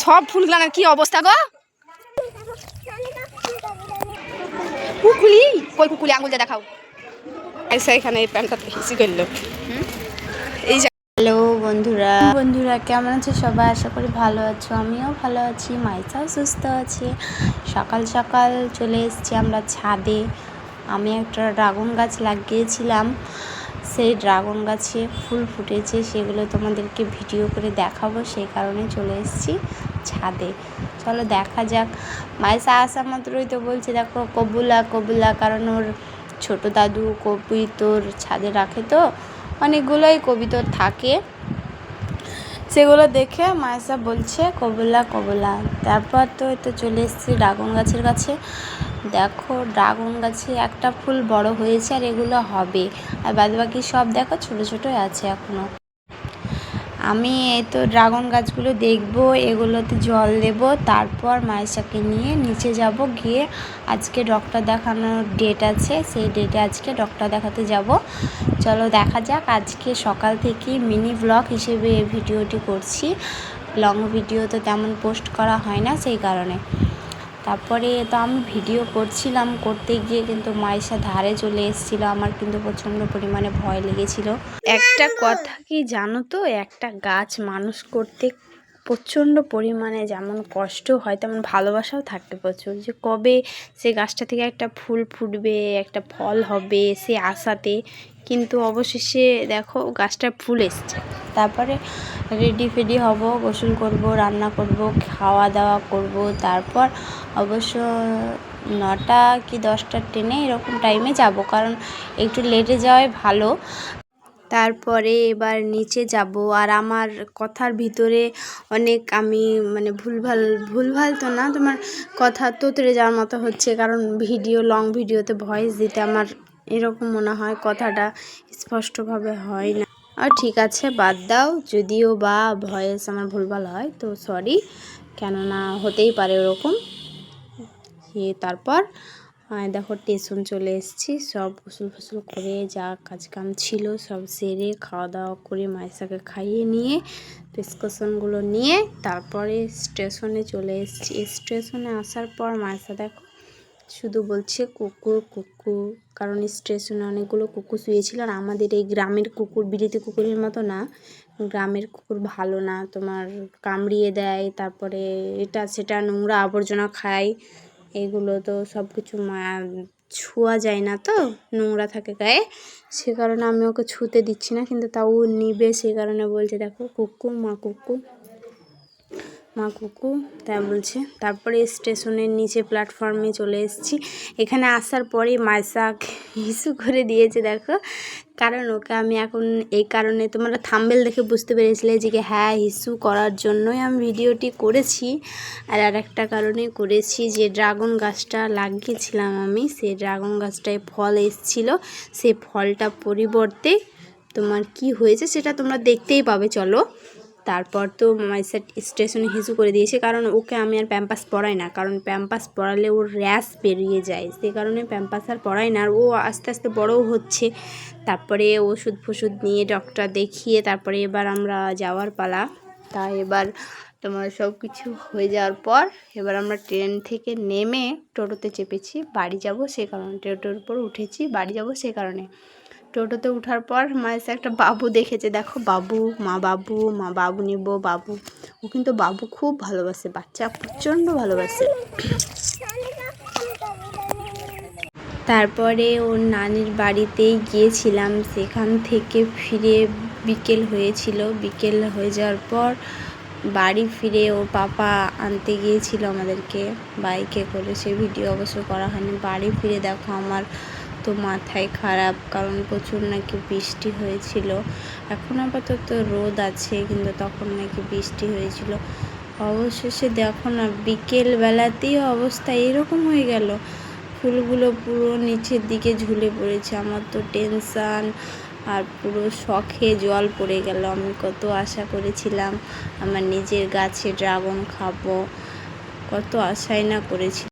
সব ফুলগুলার কি অবস্থা গো? কুকুলি কই কুকুলি আঙুল দেখাও। আইসা এখানে এই প্যান্টটা হিসি করল। এই যে হ্যালো বন্ধুরা। বন্ধুরা কেমন আছো সবাই? আশা করি ভালো আছো। আমিও ভালো আছি মাইসাও সুস্থ আছে। সকাল সকাল চলে এসেছি আমরা ছাদে। আমি একটা ড্রাগন গাছ লাগিয়েছিলাম। সেই ড্রাগন গাছে ফুল ফুটেছে, সেগুলো তোমাদেরকে ভিডিও করে দেখাবো, সেই কারণে চলে এসেছি ছাদে। চলো দেখা যাক। মাইসা আসা মাত্রই তো বলছে, দেখো কবুলা কবুলা, কারণ ওর ছোট দাদু কবিতর ছাদে রাখে তো, অনেকগুলোই কবিতর থাকে। সেগুলো দেখে মায়েসা বলছে, কবুলা কবুলা। তারপর তো তো চলে এসেছি ড্রাগন গাছের কাছে। দেখো, ড্রাগন গাছে একটা ফুল বড় হয়েছে আর এগুলো হবে। আর বাদ বাকি সব দেখো, ছোট ছোটোই আছে এখনও আমি এই তো ড্রাগন গাছগুলো দেখব, এগুলোতে জল দেব, তারপর মায়েশাকে নিয়ে নিচে যাব গিয়ে আজকে ডক্টর দেখানোর ডেট আছে, সেই ডেটে আজকে ডক্টর দেখাতে যাব। চলো দেখা যাক, আজকে সকাল থেকে মিনি ব্লগ হিসেবে এই ভিডিওটি করছি। লং ভিডিও তো তেমন পোস্ট করা হয় না সেই কারণে। তারপরে তো আমি ভিডিও করছিলাম করতে গিয়ে কিন্তু মায়েশা ধারে চলে এসেছিল। আমার কিন্তু প্রচণ্ড পরিমাণে ভয় লেগেছিল। একটা কথা কি জানো তো? একটা গাছ মানুষ করতে প্রচণ্ড পরিমাণে যেমন কষ্ট হয়, তেমন ভালোবাসাও থাকে প্রচুর। যে কবে সে গাছটা থেকে একটা ফুল ফুটবে, একটা ফল হবে সে আশাতে, কিন্তু অবশেষে দেখো গাছটা ফুল এসছে। তারপরে রেডি ফেডি হব, গোসল করব, রান্না করব, খাওয়া দাওয়া করব, তারপর অবশ্য নটা কি দশটার ট্রেনে এরকম টাইমে যাব, কারণ একটু লেটে যাওয়াই ভালো। তারপরে এবার নিচে যাব, আর আমার কথার ভিতরে অনেক আমি মানে ভুলভাল ভুলভাল তো না, তোমার কথা তোতরে যাওয়ার মতো হচ্ছে, কারণ ভিডিও লং ভিডিওতে ভয়েস দিতে আমার এরকম মনে হয় কথাটা স্পষ্টভাবে হয় না। আর ঠিক আছে, বাদ দাও, যদিও বা ভয়েস আমার ভুলভাল হয়, তো সরি কেননা হতেই পারে ওরকম। এ তারপর দেখো স্টেশন চলে এসেছি। সব গোসল ফসল করে যা কাজ কাম ছিল সব সেরে খাওয়া দাওয়া করে মায়েসাকে খাইয়ে নিয়ে প্রেসক্রিপশনগুলো নিয়ে তারপরে স্টেশনে চলে এসেছি। স্টেশনে আসার পর মায়েসা দেখো শুধু বলছে কুকুর কুকুর। কারণ স্টেশনে অনেকগুলো কুকুর শুয়েছিল আর আমাদের এই গ্রামের কুকুর বিলেতি কুকুরের মতো না। গ্রামের কুকুর ভালো না, তোমার কামড়িয়ে দেয়, তারপরে এটা, সেটা নোংরা আবর্জনা খায়। এগুলো তো সব কিছু ছোঁয়া যায় না তো, নোংরা থাকে গায়ে। সে কারণে আমি ওকে ছুঁতে দিচ্ছি না, কিন্তু তাও নিবে, সে কারণে বলছে, দেখো কুকু মা কুকু মা কুকু, তাই বলছে। তারপরে স্টেশনের নিচে প্ল্যাটফর্মে চলে এসেছি। এখানে আসার পরেই মাইসাক হিসু করে দিয়েছে, দেখো। কারণ ওকে আমি এখন এই কারণে তোমরা থাম্বেল দেখে বুঝতে পেরেছিলে যে হ্যাঁ হিসু করার জন্যই আমি ভিডিওটি করেছি। আর আর একটা কারণে করেছি যে ড্রাগন গাছটা লাগিয়েছিলাম আমি। সেই ড্রাগন গাছটায় ফল এসছিল। সেই ফলটা পরিবর্তে তোমার কি হয়েছে সেটা তোমরা দেখতেই পাবে, চলো। তারপর তো মাইসার স্টেশনে হিসু করে দিয়েছে। কারণ ওকে আমি আর প্যাম্পাস পড়াই না। কারণ প্যাম্পাস পড়ালে ওর র্যাশ বেরিয়ে যায়। সে কারণে প্যাম্পাস আর পড়াই না। আর ও আস্তে আস্তে বড়ও হচ্ছে। তারপরে ওষুধ ফষুধ নিয়ে ডক্টর দেখিয়ে তারপরে এবার আমরা যাওয়ার পালা। তা এবার তোমার সব কিছু হয়ে যাওয়ার পর এবার আমরা ট্রেন থেকে নেমে টোটোতে চেপেছি। বাড়ি যাব সে কারণে। টোটোর উপর উঠেছি। বাড়ি যাব সে কারণে। টোটোতে ওঠার পর মা এসে একটা বাবু দেখেছে। দেখো, বাবু, মা বাবু মা বাবু নিব, বাবু। ও কিন্তু বাবু খুব ভালোবাসে, বাচ্চা প্রচণ্ড ভালোবাসে। তারপরে ওর নানির বাড়িতেই গিয়েছিলাম। সেখান থেকে ফিরে বিকেল হয়েছিল। বিকেল হয়ে যাওয়ার পর বাড়ি ফিরে ওর পাপা আনতে গিয়েছিল আমাদেরকে। বাইকে করে। সে ভিডিও অবশ্য করা হয়নি। বাড়ি ফিরে দেখো আমার তো মাথায় খারাপ, কারণ প্রচুর নাকি বৃষ্টি হয়েছিল। এখন আপাতত রোদ আছে, কিন্তু তখন নাকি বৃষ্টি হয়েছিল। অবশেষে দেখো না, বিকেলবেলাতেই অবস্থা এরকম হয়ে গেল। ফুলগুলো পুরো নিচের দিকে ঝুলে পড়েছে। আমার তো টেনশান আর পুরো শখে জল পড়ে গেল। আমি কত আশা করেছিলাম, আমার নিজের গাছে ড্রাগন খাব। কত আশাই না করেছি